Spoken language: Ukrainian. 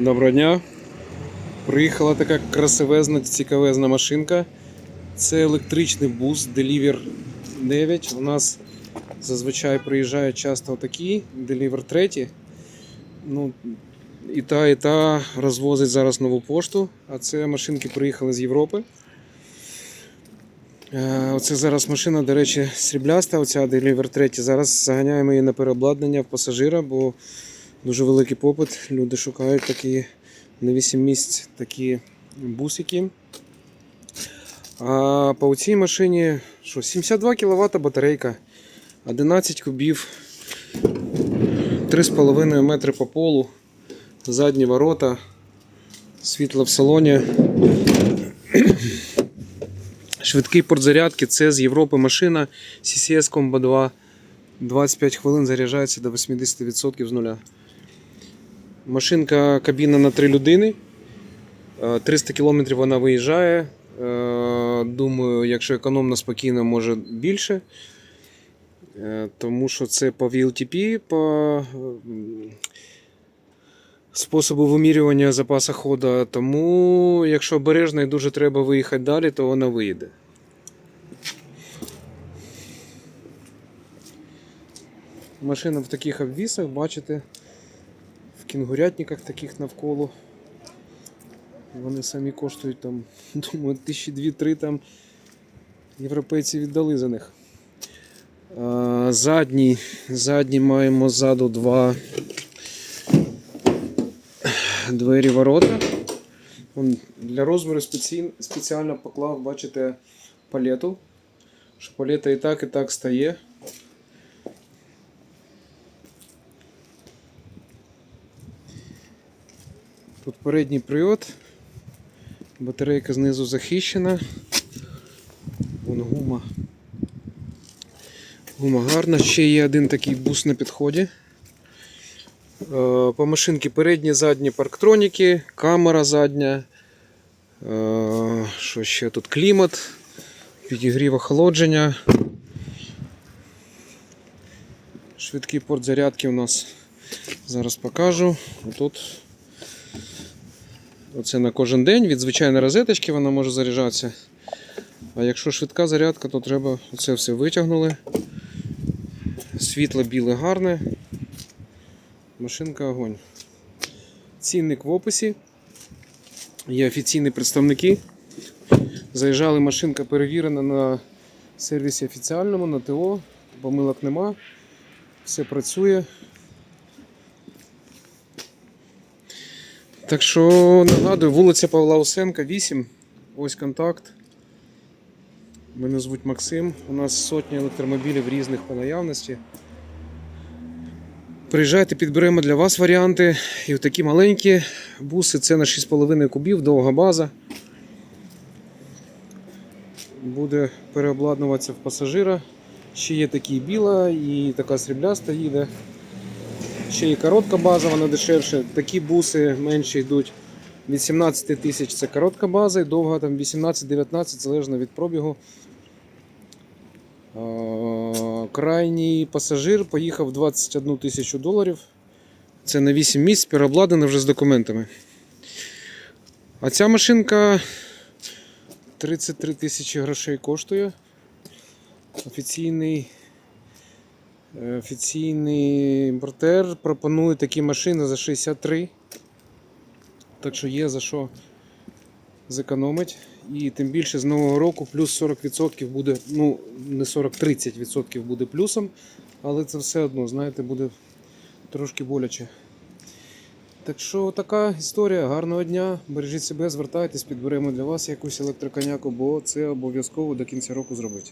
Доброго дня. Приїхала така красивезна, цікавезна машинка. Це електричний бус Deliver 9. У нас зазвичай приїжджають часто такі Deliver 3. Ну, і та, і та розвозить зараз нову пошту, а це машинки приїхали з Європи. Е, Оце зараз машина, до речі, срібляста, оця Deliver 3. Зараз заганяємо її на переобладнання в пасажира, бо дуже великий попит. Люди шукають такі на 8 місць такі бусики. А по цій машині що, 72 кВт батарейка, 11 кубів, 3,5 метри по полу, задні ворота, світло в салоні. Швидкий порт зарядки це з Європи машина CCS Combo 2. 25 хвилин заряджається до 80% з нуля. Машинка кабіна на 3 людини. Е, 300 км вона виїжджає. Е, Думаю, якщо економно спокійно, може більше. Е, Тому що це по VLTP, по способу вимірювання запасу ходу. Тому, якщо обережно і дуже треба виїхати далі, то вона виїде. Машина в таких обвісах, бачите, кінгурятниках таких навколо. Вони самі коштують там, думаю, тисячі дві-три там європейці віддали за них. А, задній, маємо ззаду два двері ворота. Он для розміру спеціально поклав, бачите, палету. Що палета і так, і так стає. Тут передній привод. Батарейка знизу захищена. Вон гума. Гума гарна. Ще є один такий бус на підході. Е, По машинці передні, задні парктроніки, камера задня. Е, Що ще тут? Клімат, підігрів охолодження. Швидкий порт зарядки у нас зараз покажу. Тут Оце на кожен день від звичайної розеточки вона може заряджатися. А якщо швидка зарядка, то треба це все витягнули. Світло біле гарне. Машинка огонь. Цінник в описі. Є офіційні представники. Заїжджали машинка перевірена на сервісі офіціальному, на ТО, помилок нема. Все працює. Так що нагадую, вулиця Павла Усенка, 8. Ось контакт. Мене звуть Максим. У нас сотні електромобілів різних по наявності. Приїжджайте, підберемо для вас варіанти. І такі маленькі буси це на 6,5 кубів, довга база. Буде переобладнуватися в пасажира. Ще є такі біла і така срібляста їде. Ще є коротка база, вона дешевше. Такі буси менші йдуть від 17 тисяч це коротка база, і довга там 18-19 залежно від пробігу. Крайній пасажир поїхав 21 тисячу доларів. Це на 8 місць, переобладнане вже з документами. А ця машинка 33 тисячі грошей коштує. Офіційний Офіційний імпортер пропонує такі машини за 63. Так що є за що зекономити. І тим більше з нового року плюс 40% буде, ну не 40-30% буде плюсом, але це все одно, знаєте, буде трошки боляче. Так що така історія. Гарного дня. Бережіть себе, звертайтесь, підберемо для вас якусь електроконяку, бо це обов'язково до кінця року зробити.